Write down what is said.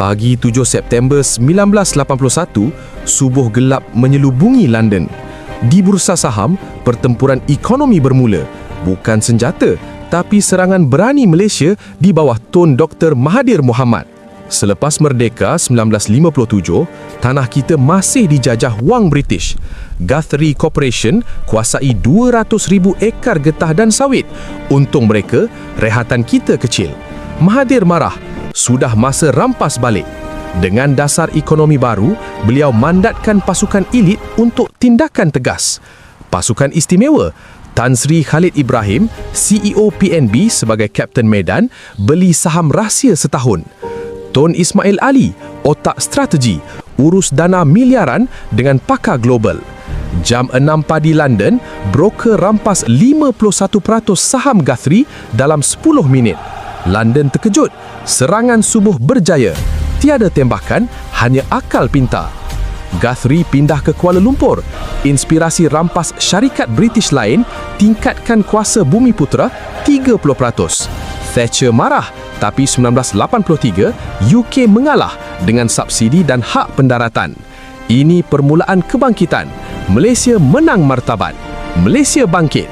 Pagi 7 September 1981, subuh gelap menyelubungi London. Di bursa saham, pertempuran ekonomi bermula. Bukan senjata, tapi serangan berani Malaysia di bawah Tun Dr. Mahathir Mohamad. Selepas merdeka 1957, tanah kita masih dijajah wang British. Guthrie Corporation kuasai 200,000 ekar getah dan sawit. Untung mereka, rehatan kita kecil. Mahathir marah, sudah masa rampas balik. Dengan dasar ekonomi baru, beliau mandatkan pasukan elit untuk tindakan tegas. Pasukan istimewa, Tan Sri Khalid Ibrahim, CEO PNB sebagai Kapten Medan, beli saham rahsia setahun. Tun Ismail Ali, otak strategi, urus dana miliaran dengan pakar global. Jam 6 pagi London, broker rampas 51% saham Guthrie dalam 10 minit. London terkejut, serangan subuh berjaya. Tiada tembakan, hanya akal pintar. Guthrie pindah ke Kuala Lumpur. Inspirasi rampas syarikat British lain tingkatkan kuasa Bumi Putra 30%. Thatcher marah, tapi 1983 UK mengalah dengan subsidi dan hak pendaratan. Ini permulaan kebangkitan. Malaysia menang martabat. Malaysia bangkit.